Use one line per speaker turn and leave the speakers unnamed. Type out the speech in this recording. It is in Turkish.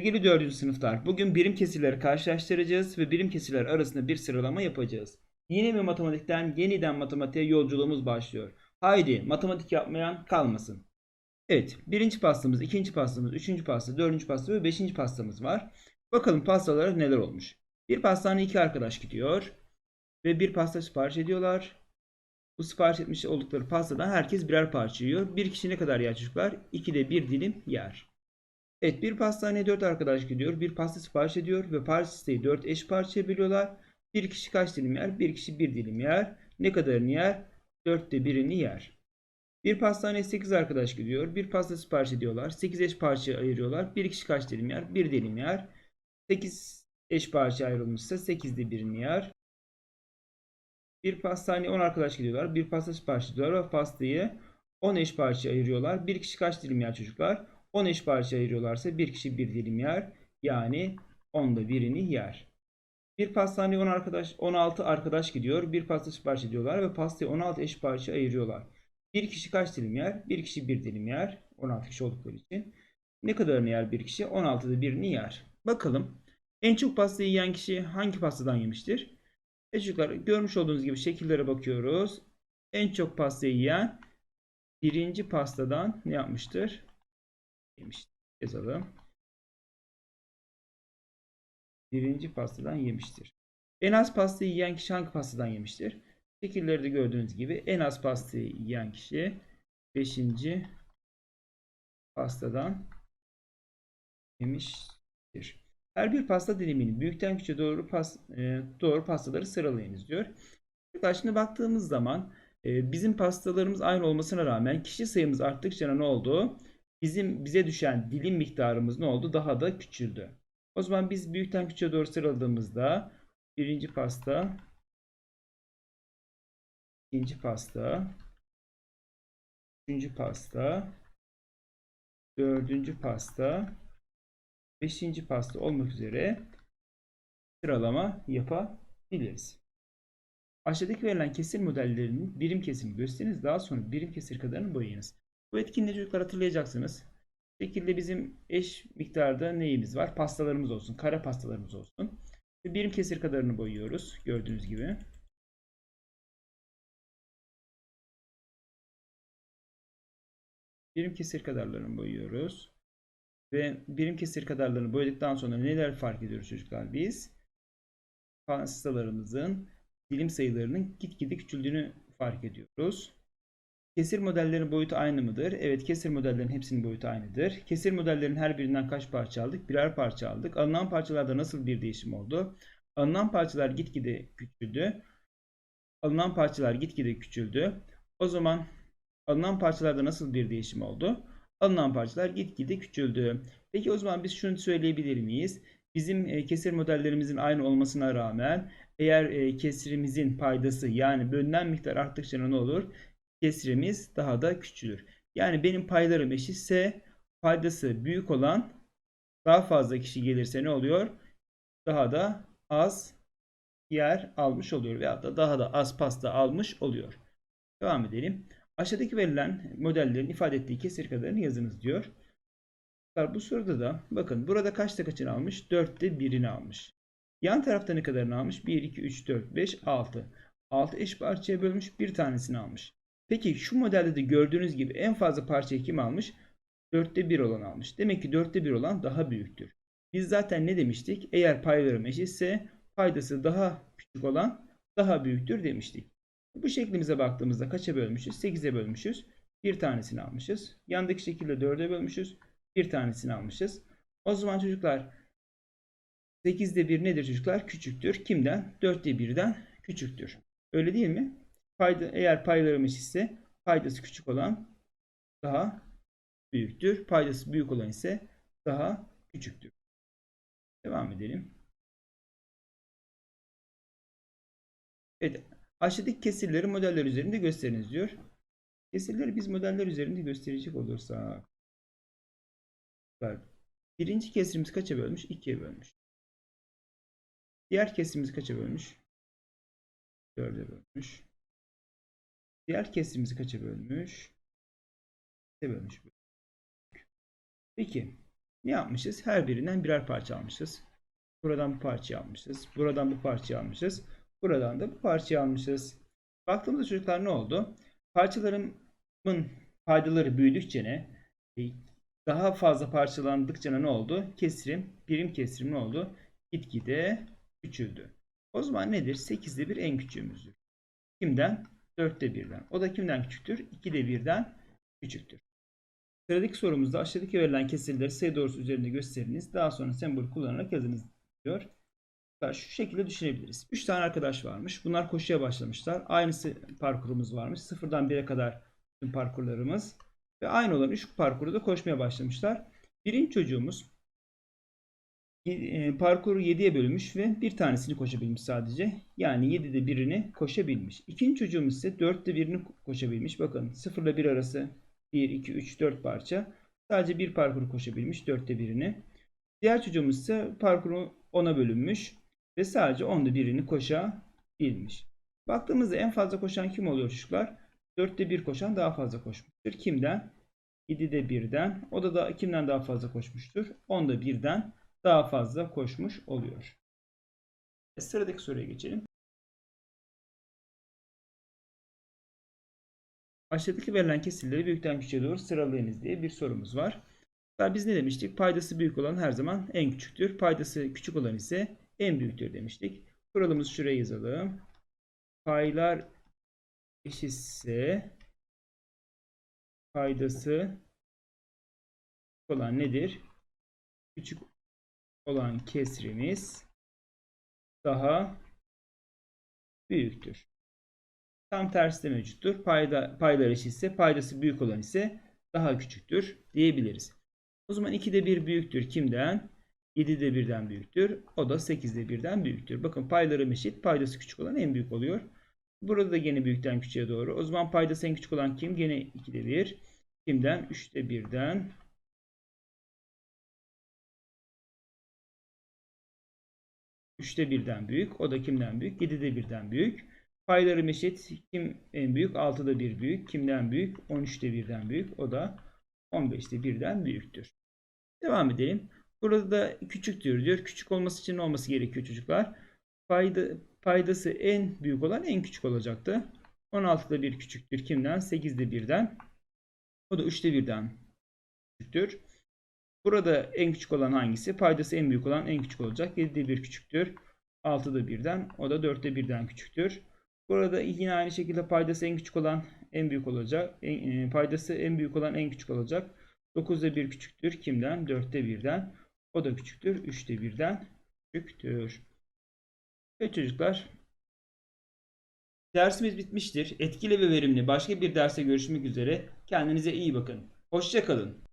Sevgili 4. sınıflar, bugün birim kesirleri karşılaştıracağız ve birim kesirler arasında bir sıralama yapacağız. Yine mi matematikten yeniden matematiğe yolculuğumuz başlıyor. Haydi matematik yapmayan kalmasın. Evet, birinci pastamız, ikinci pastamız, üçüncü pasta, dördüncü pasta ve beşinci pastamız var. Bakalım pastalara neler olmuş. Bir pastaneye iki arkadaş gidiyor ve bir pasta sipariş ediyorlar. Bu sipariş etmiş oldukları pastadan herkes birer parça yiyor. Bir kişi ne kadar yer çocuklar? İkide bir dilim yer. Evet bir pastaneye 4 arkadaş gidiyor. Bir pasta sipariş ediyor ve pastayı 4 eş parçaya bölüyorlar. Bir kişi kaç dilim yer? Bir kişi bir dilim yer. Ne kadarını yer? Dörtte birini yer. Bir pastaneye 8 arkadaş gidiyor. Bir pasta sipariş ediyorlar. 8 eş parçaya ayırıyorlar. Bir kişi kaç dilim yer? Bir dilim yer. 8 eş parça ayrılmışsa 8'de birini yer. Bir pastaneye 10 arkadaş gidiyorlar. Bir pasta sipariş ediyorlar ve pastayı 10 eş parçaya ayırıyorlar. Bir kişi kaç dilim yer çocuklar? 10 eş parça ayırıyorlarsa bir kişi bir dilim yer. Yani 10'da birini yer. Bir pastaneye 10 arkadaş, 16 arkadaş gidiyor. Bir pasta sipariş ediyorlar ve pastayı 16 eş parça ayırıyorlar. Bir kişi kaç dilim yer? Bir kişi bir dilim yer. 16 kişi oldukları için. Ne kadarını yer bir kişi? 16'da birini yer. Bakalım en çok pastayı yiyen kişi hangi pastadan yemiştir? E çocuklar görmüş olduğunuz gibi şekillere bakıyoruz. En çok pastayı yiyen birinci pastadan ne yapmıştır? Yemiştir. Yazalım. Birinci pastadan yemiştir. En az pastayı yiyen kişi hangi pastadan yemiştir? Şekillerde gördüğünüz gibi en az pastayı yiyen kişi 5. pastadan yemiştir. Her bir pasta dilimini büyükten küçüğe doğru pas, e, doğru pastaları sıralayınız diyor. Çocuklar şimdi baktığımız zaman e, bizim pastalarımız aynı olmasına rağmen kişi sayımız arttıkça ne oldu? Bizim bize düşen dilim miktarımız ne oldu? Daha da küçüldü. O zaman biz büyükten küçüğe doğru sıraladığımızda birinci pasta, ikinci pasta, üçüncü pasta, dördüncü pasta, beşinci pasta olmak üzere sıralama yapabiliriz. Aşağıdaki verilen kesir modellerinin birim kesimini gösteriniz. Daha sonra birim kesir kadarını boyayınız. Bu etkinliği çocuklar hatırlayacaksınız. Bu şekilde bizim eş miktarda neyimiz var? Pastalarımız olsun. Kara pastalarımız olsun. Birim kesir kadarını boyuyoruz. Gördüğünüz gibi. Birim kesir kadarlarını boyuyoruz. Ve birim kesir kadarlarını boyadıktan sonra neler fark ediyoruz çocuklar? Biz pastalarımızın dilim sayılarının gitgide küçüldüğünü fark ediyoruz. Kesir modellerin boyutu aynı mıdır? Evet kesir modellerin hepsinin boyutu aynıdır. Kesir modellerin her birinden kaç parça aldık? Birer parça aldık. Alınan parçalarda nasıl bir değişim oldu? Alınan parçalar gitgide küçüldü. Alınan parçalar gitgide küçüldü. O zaman alınan parçalarda nasıl bir değişim oldu? Alınan parçalar gitgide küçüldü. Peki o zaman biz şunu söyleyebilir miyiz? Bizim e, kesir modellerimizin aynı olmasına rağmen eğer e, kesirimizin paydası yani bölünen miktar arttıkça ne olur? Kesrimiz daha da küçülür. Yani benim paylarım eşitse paydası büyük olan daha fazla kişi gelirse ne oluyor? Daha da az yer almış oluyor veya da daha da az pasta almış oluyor. Devam edelim. Aşağıdaki verilen modellerin ifade ettiği kesir kadarını yazınız diyor. Bu soruda da bakın burada kaçta kaçını almış? 4'te 1'ini almış. Yan tarafta ne kadarını almış? 1, 2, 3, 4, 5, 6. 6 eş parçaya bölmüş bir tanesini almış. Peki şu modelde de gördüğünüz gibi en fazla parçayı kim almış? 4'te 1 olan almış. Demek ki 4'te 1 olan daha büyüktür. Biz zaten ne demiştik? Eğer paylarım eşitse paydası daha küçük olan daha büyüktür demiştik. Bu şeklimize baktığımızda kaça bölmüşüz? 8'e bölmüşüz. Bir tanesini almışız. Yandaki şekilde 4'e bölmüşüz. Bir tanesini almışız. O zaman çocuklar 8'de 1 nedir çocuklar? Küçüktür. Kimden? 4'te 1'den küçüktür. Öyle değil mi? Payda, eğer paylarım eşitse paydası küçük olan daha büyüktür. Paydası büyük olan ise daha küçüktür. Devam edelim. Evet. Aşağıdaki kesirleri modeller üzerinde gösteriniz diyor. Kesirleri biz modeller üzerinde gösterecek olursak. Birinci kesirimiz kaça bölmüş? 2'ye bölmüş. Diğer kesirimiz kaça bölmüş? 4'e bölmüş. Diğer kesrimizi kaça bölmüş? 8'e bölmüş. Peki. Ne yapmışız? Her birinden birer parça almışız. Buradan bu parçayı almışız. Buradan bu parçayı almışız. Buradan da bu parçayı almışız. Baktığımızda çocuklar ne oldu? Parçalarımın paydaları büyüdükçe ne? E, Daha fazla parçalandıkça ne oldu? Kesirim, birim kesirim ne oldu? Gitgide küçüldü. O zaman nedir? 8'de 1 en küçüğümüzdür. Kimden? 4'te 1'den. O da kimden küçüktür? 2'de 1'den küçüktür. Sıradaki sorumuzda aşağıdaki verilen kesirleri sayı doğrusu üzerinde gösteriniz. Daha sonra sembol kullanarak yazınız diyor. Şu şekilde düşünebiliriz. 3 tane arkadaş varmış. Bunlar koşuya başlamışlar. Aynısı parkurumuz varmış. Sıfırdan 1'e kadar tüm parkurlarımız. Ve aynı olan 3 parkuru da koşmaya başlamışlar. Birinci çocuğumuz parkuru 7'ye bölmüş ve bir tanesini koşabilmiş sadece. Yani 7'de birini koşabilmiş. İkinci çocuğumuz ise 4'te birini koşabilmiş. Bakın 0 ile 1 arası 1, 2, 3, 4 parça. Sadece bir parkuru koşabilmiş 4'te birini. Diğer çocuğumuz ise parkuru 10'a bölünmüş ve sadece 10'da birini koşabilmiş. Baktığımızda en fazla koşan kim oluyor çocuklar? 4'te 1 koşan daha fazla koşmuştur. Kimden? 7'de 1'den. O da, da kimden daha fazla koşmuştur? 10'da 1'den daha fazla koşmuş oluyor. E, sıradaki soruya geçelim. Aşağıdaki verilen kesirleri büyükten küçüğe doğru sıralayınız diye bir sorumuz var. Biz ne demiştik? Paydası büyük olan her zaman en küçüktür. Paydası küçük olan ise en büyüktür demiştik. Kuralımızı şuraya yazalım. Paylar eşitse paydası olan nedir? Küçük olan kesrimiz daha büyüktür. Tam tersi de mevcuttur. Payda, paylar eşitse paydası büyük olan ise daha küçüktür diyebiliriz. O zaman 2'de 1 büyüktür kimden? 7'de 1'den büyüktür. O da 8'de 1'den büyüktür. Bakın paylarım eşit. Paydası küçük olan en büyük oluyor. Burada da gene büyükten küçüğe doğru. O zaman paydası en küçük olan kim? Gene 2'de 1. Kimden? 3'te 1'den. Üçte birden büyük. O da kimden büyük? 7'de birden büyük. Paylarım eşit. Kim en büyük? 6'da 1 büyük. Kimden büyük? 13'te 1'den büyük. O da 15'te 1'den büyüktür. Devam edelim. Burada da küçüktür diyor. Küçük olması için ne olması gerekiyor çocuklar? Payda, paydası en büyük olan en küçük olacaktı. 16'da 1 küçüktür. Kimden? 8'de 1'den. O da 3'te 1'den küçüktür. Burada en küçük olan hangisi? Paydası en büyük olan en küçük olacak. 7'de 1 küçüktür. 6'da 1'den. O da 4'te 1'den küçüktür. Burada yine aynı şekilde paydası en küçük olan en büyük olacak. En, e, paydası en büyük olan en küçük olacak. 9'da 1 küçüktür. Kimden? 4'te 1'den. O da küçüktür. 3'te 1'den küçüktür. Evet çocuklar. Dersimiz bitmiştir. Etkili ve verimli başka bir derse görüşmek üzere. Kendinize iyi bakın. Hoşçakalın.